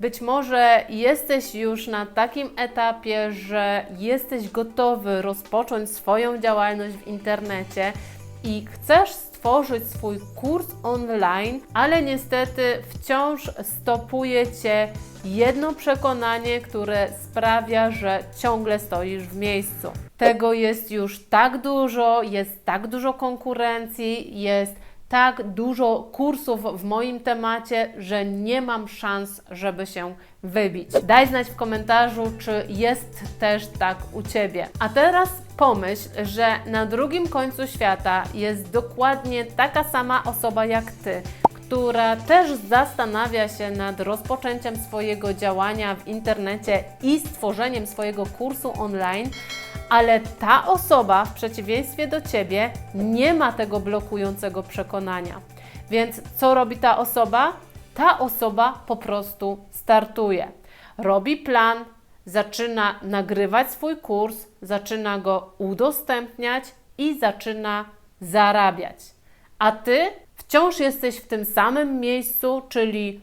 Być może jesteś już na takim etapie, że jesteś gotowy rozpocząć swoją działalność w internecie i chcesz stworzyć swój kurs online, ale niestety wciąż stopuje cię jedno przekonanie, które sprawia, że ciągle stoisz w miejscu. Tego jest już tak dużo, jest tak dużo konkurencji, jest tak dużo kursów w moim temacie, że nie mam szans, żeby się wybić. Daj znać w komentarzu, czy jest też tak u Ciebie. A teraz pomyśl, że na drugim końcu świata jest dokładnie taka sama osoba jak Ty, która też zastanawia się nad rozpoczęciem swojego działania w internecie i stworzeniem swojego kursu online, ale ta osoba w przeciwieństwie do ciebie nie ma tego blokującego przekonania. Więc co robi ta osoba? Ta osoba po prostu startuje. Robi plan, zaczyna nagrywać swój kurs, zaczyna go udostępniać i zaczyna zarabiać. A ty wciąż jesteś w tym samym miejscu, czyli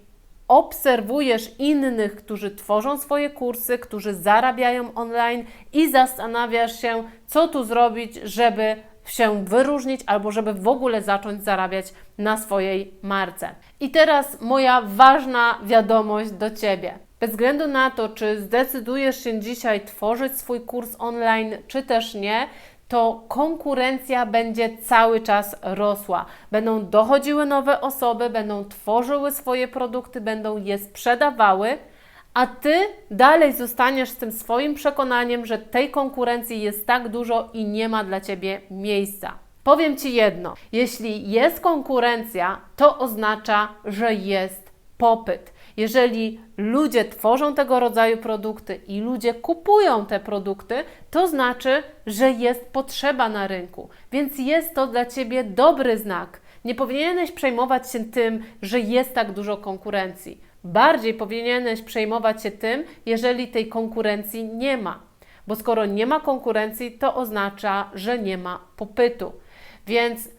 obserwujesz innych, którzy tworzą swoje kursy, którzy zarabiają online i zastanawiasz się, co tu zrobić, żeby się wyróżnić albo żeby w ogóle zacząć zarabiać na swojej marce. I teraz moja ważna wiadomość do Ciebie. Bez względu na to, czy zdecydujesz się dzisiaj tworzyć swój kurs online, czy też nie, to konkurencja będzie cały czas rosła. Będą dochodziły nowe osoby, będą tworzyły swoje produkty, będą je sprzedawały, a ty dalej zostaniesz z tym swoim przekonaniem, że tej konkurencji jest tak dużo i nie ma dla ciebie miejsca. Powiem ci jedno: jeśli jest konkurencja, to oznacza, że jest popyt. Jeżeli ludzie tworzą tego rodzaju produkty i ludzie kupują te produkty, to znaczy, że jest potrzeba na rynku, więc jest to dla ciebie dobry znak. Nie powinieneś przejmować się tym, że jest tak dużo konkurencji. Bardziej powinieneś przejmować się tym, jeżeli tej konkurencji nie ma. Bo skoro nie ma konkurencji, to oznacza, że nie ma popytu. Więc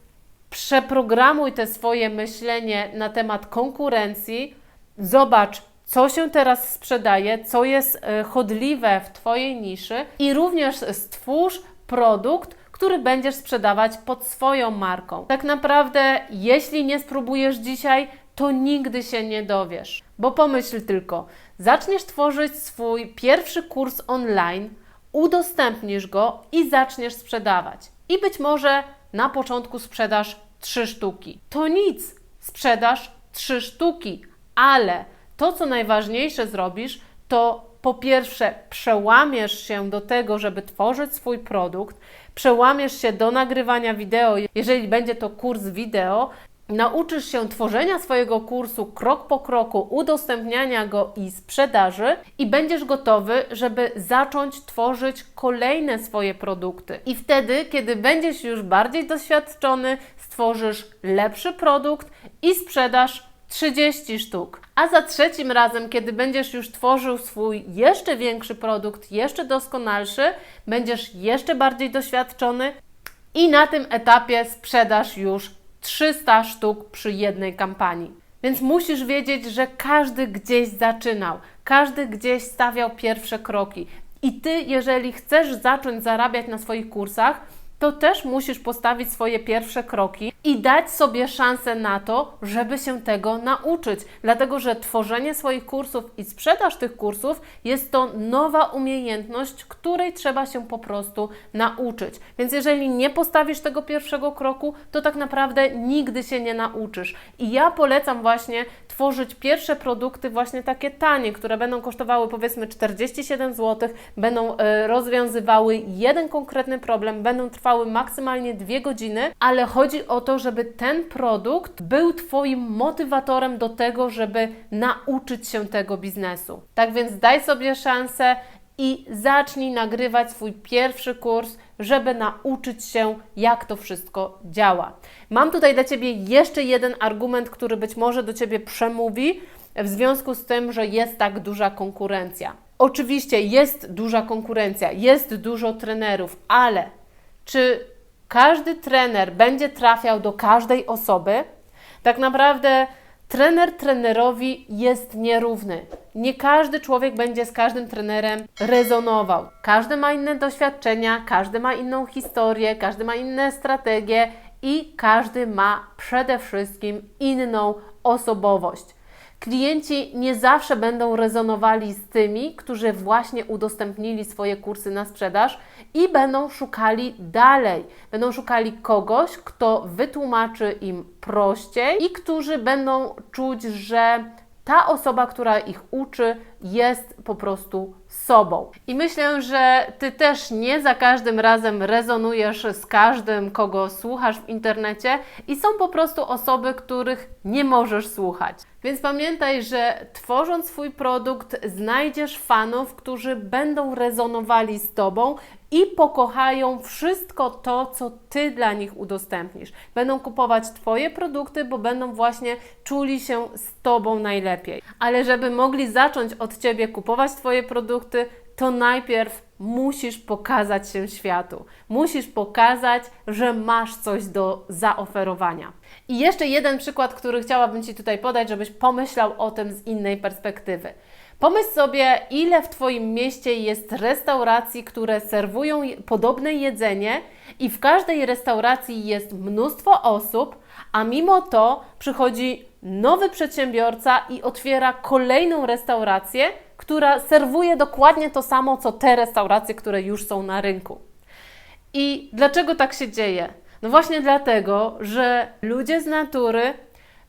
przeprogramuj te swoje myślenie na temat konkurencji Zobacz, co się teraz sprzedaje, co jest e, chodliwe w Twojej niszy i również stwórz produkt, który będziesz sprzedawać pod swoją marką. Tak naprawdę, jeśli nie spróbujesz dzisiaj, to nigdy się nie dowiesz. Bo pomyśl tylko, zaczniesz tworzyć swój pierwszy kurs online, udostępnisz go i zaczniesz sprzedawać. I być może na początku sprzedasz trzy sztuki. To nic, sprzedasz trzy sztuki ale to, co najważniejsze zrobisz, to po pierwsze przełamiesz się do tego, żeby tworzyć swój produkt, przełamiesz się do nagrywania wideo, jeżeli będzie to kurs wideo, nauczysz się tworzenia swojego kursu krok po kroku, udostępniania go i sprzedaży i będziesz gotowy, żeby zacząć tworzyć kolejne swoje produkty. I wtedy, kiedy będziesz już bardziej doświadczony, stworzysz lepszy produkt i sprzedasz 30 sztuk. A za trzecim razem, kiedy będziesz już tworzył swój jeszcze większy produkt, jeszcze doskonalszy, będziesz jeszcze bardziej doświadczony i na tym etapie sprzedasz już 300 sztuk przy jednej kampanii. Więc musisz wiedzieć, że każdy gdzieś zaczynał, każdy gdzieś stawiał pierwsze kroki. I ty, jeżeli chcesz zacząć zarabiać na swoich kursach, to też musisz postawić swoje pierwsze kroki i dać sobie szansę na to, żeby się tego nauczyć. Dlatego, że tworzenie swoich kursów i sprzedaż tych kursów jest to nowa umiejętność, której trzeba się po prostu nauczyć. Więc jeżeli nie postawisz tego pierwszego kroku, to tak naprawdę nigdy się nie nauczysz. I ja polecam właśnie tworzyć pierwsze produkty właśnie takie tanie, które będą kosztowały powiedzmy 47 zł, będą y, rozwiązywały jeden konkretny problem, będą trwały maksymalnie dwie godziny, ale chodzi o to, żeby ten produkt był Twoim motywatorem do tego, żeby nauczyć się tego biznesu. Tak więc daj sobie szansę i zacznij nagrywać swój pierwszy kurs, żeby nauczyć się, jak to wszystko działa. Mam tutaj dla Ciebie jeszcze jeden argument, który być może do Ciebie przemówi w związku z tym, że jest tak duża konkurencja. Oczywiście jest duża konkurencja, jest dużo trenerów, ale czy każdy trener będzie trafiał do każdej osoby? Tak naprawdę trener trenerowi jest nierówny. nie każdy człowiek będzie z każdym trenerem rezonował. Każdy ma inne doświadczenia, każdy ma inną historię, każdy ma inne strategie i każdy ma przede wszystkim inną osobowość. Klienci nie zawsze będą rezonowali z tymi, którzy właśnie udostępnili swoje kursy na sprzedaż i będą szukali dalej. Będą szukali kogoś, kto wytłumaczy im prościej i którzy będą czuć, że ta osoba, która ich uczy, jest po prostu sobą. I myślę, że Ty też nie za każdym razem rezonujesz z każdym, kogo słuchasz w internecie, i są po prostu osoby, których nie możesz słuchać. Więc pamiętaj, że tworząc swój produkt, znajdziesz fanów, którzy będą rezonowali z Tobą i pokochają wszystko to, co Ty dla nich udostępnisz. Będą kupować Twoje produkty, bo będą właśnie czuli się z Tobą najlepiej. Ale żeby mogli zacząć od Ciebie kupować Twoje produkty, to najpierw musisz pokazać się światu. Musisz pokazać, że masz coś do zaoferowania. I jeszcze jeden przykład, który chciałabym Ci tutaj podać, żebyś pomyślał o tym z innej perspektywy. Pomyśl sobie, ile w Twoim mieście jest restauracji, które serwują podobne jedzenie, i w każdej restauracji jest mnóstwo osób, a mimo to przychodzi nowy przedsiębiorca i otwiera kolejną restaurację, która serwuje dokładnie to samo, co te restauracje, które już są na rynku. I dlaczego tak się dzieje? No właśnie dlatego, że ludzie z natury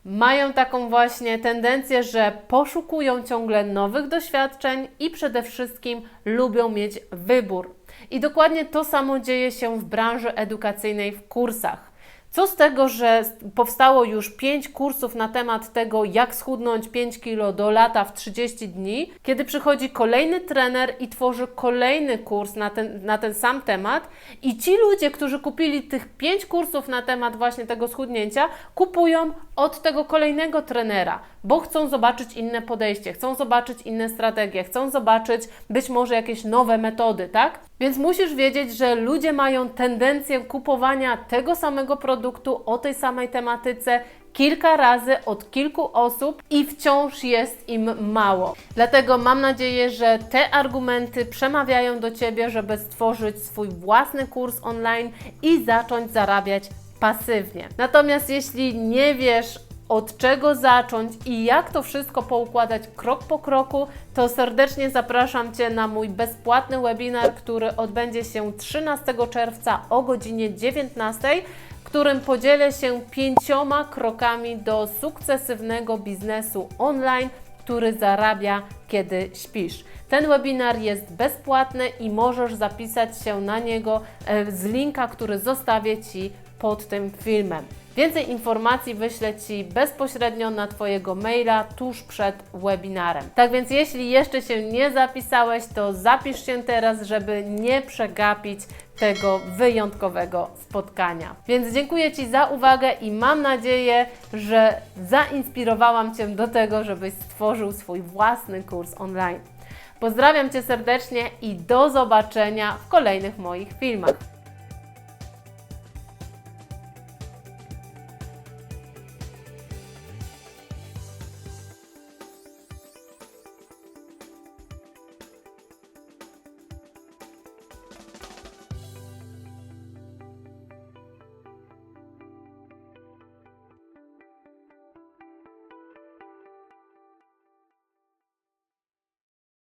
mają taką właśnie tendencję, że poszukują ciągle nowych doświadczeń i przede wszystkim lubią mieć wybór. I dokładnie to samo dzieje się w branży edukacyjnej w kursach. Co z tego, że powstało już 5 kursów na temat tego, jak schudnąć 5 kg do lata w 30 dni, kiedy przychodzi kolejny trener i tworzy kolejny kurs na ten, na ten sam temat, i ci ludzie, którzy kupili tych 5 kursów na temat właśnie tego schudnięcia, kupują od tego kolejnego trenera, bo chcą zobaczyć inne podejście, chcą zobaczyć inne strategie, chcą zobaczyć być może jakieś nowe metody, tak? Więc musisz wiedzieć, że ludzie mają tendencję kupowania tego samego produktu o tej samej tematyce kilka razy od kilku osób i wciąż jest im mało. Dlatego mam nadzieję, że te argumenty przemawiają do Ciebie, żeby stworzyć swój własny kurs online i zacząć zarabiać pasywnie. Natomiast jeśli nie wiesz, od czego zacząć i jak to wszystko poukładać krok po kroku, to serdecznie zapraszam Cię na mój bezpłatny webinar, który odbędzie się 13 czerwca o godzinie 19, w którym podzielę się pięcioma krokami do sukcesywnego biznesu online, który zarabia, kiedy śpisz. Ten webinar jest bezpłatny i możesz zapisać się na niego e, z linka, który zostawię Ci pod tym filmem. Więcej informacji wyślę Ci bezpośrednio na Twojego maila tuż przed webinarem. Tak więc jeśli jeszcze się nie zapisałeś, to zapisz się teraz, żeby nie przegapić tego wyjątkowego spotkania. Więc dziękuję Ci za uwagę i mam nadzieję, że zainspirowałam Cię do tego, żebyś stworzył swój własny kurs online. Pozdrawiam Cię serdecznie i do zobaczenia w kolejnych moich filmach.